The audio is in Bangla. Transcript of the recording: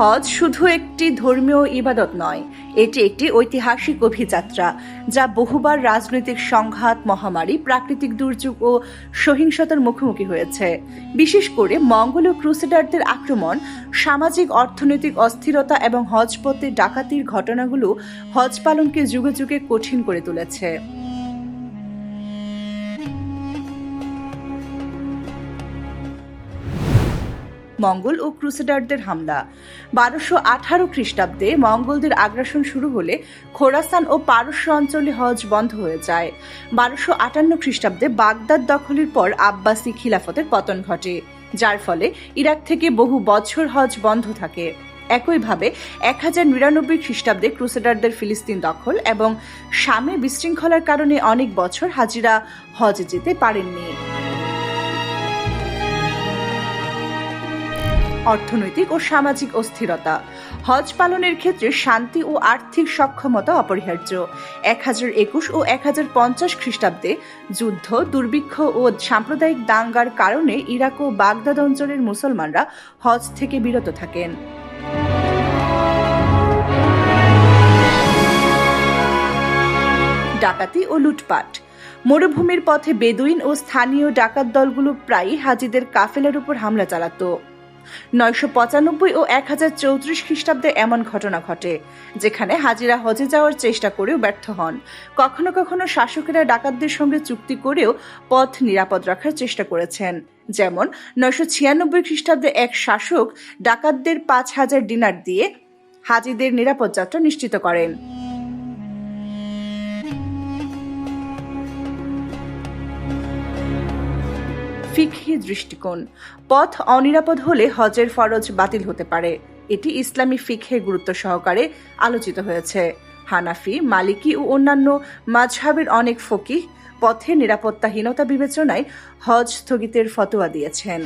হজ শুধু একটি ধর্মীয় ইবাদত নয়, এটি একটি ঐতিহাসিক অভিযাত্রা যা বহুবার রাজনৈতিক সংঘাত, মহামারী, প্রাকৃতিক দুর্যোগ ও সহিংসতার মুখোমুখি হয়েছে। বিশেষ করে মঙ্গল ও ক্রুসেডারদের আক্রমণ, সামাজিক, অর্থনৈতিক অস্থিরতা এবং হজপথে ডাকাতির ঘটনাগুলো হজ পালনকে যুগে যুগে কঠিন করে তুলেছে। মঙ্গল ও ক্রুসেডারদের হামলা। বারোশো আঠারো খ্রিস্টাব্দে মঙ্গলদের আগ্রাসন শুরু হলে খোরাসান ও পারস্য অঞ্চলে হজ বন্ধ হয়ে যায়। বারোশো আটান্ন খ্রিস্টাব্দে বাগদাদ দখলের পর আব্বাসী খিলাফতের পতন ঘটে, যার ফলে ইরাক থেকে বহু বছর হজ বন্ধ থাকে। একইভাবে এক হাজার নিরানব্বই খ্রিস্টাব্দে ক্রুসেডারদের ফিলিস্তিন দখল এবং স্বামী বিশৃঙ্খলার কারণে অনেক বছর হাজিরা হজে যেতে পারেননি। অর্থনৈতিক ও সামাজিক অস্থিরতা। হজ পালনের ক্ষেত্রে শান্তি ও আর্থিক সক্ষমতা অপরিহার্য। এক হাজার একুশ ও এক হাজার পঞ্চাশ খ্রিস্টাব্দে যুদ্ধ, দুর্ভিক্ষ ও সাম্প্রদায়িক দাঙ্গার কারণে ইরাক ও বাগদাদ অঞ্চলের মুসলমানরা হজ থেকে বিরত থাকেন। ডাকাতি ও লুটপাট। মরুভূমির পথে বেদুইন ও স্থানীয় ডাকাত দলগুলো প্রায়ই হাজিদের কাফেলার উপর হামলা চালাতো। নয়শো পঁচানব্বই ও এক হাজার চৌত্রিশ খ্রিস্টাব্দে এমন ঘটনা ঘটে, যেখানে হাজিরা হজে যাওয়ার চেষ্টা করেও ব্যর্থ হন। কখনো কখনো শাসকেরা ডাকাতদের সঙ্গে চুক্তি করেও পথ নিরাপদ রাখার চেষ্টা করেছেন। যেমন, নয়শো ছিয়ানব্বই খ্রিস্টাব্দে এক শাসক ডাকাতদের পাঁচ হাজার ডিনার দিয়ে হাজিদের নিরাপদ যাত্রা নিশ্চিত করেন। ফিকহি দৃষ্টিকোণ। পথ অনিরাপদ হলে হজের ফরজ বাতিল হতে পারে। এটি ইসলামী ফিকহে গুরুত্ব সহকারে আলোচিত হয়েছে। হানাফি, মালিকি ও অন্যান্য মাঝহাবের অনেক ফকিহ পথে নিরাপত্তাহীনতা বিবেচনায় হজ স্থগিতের ফতোয়া দিয়েছেন।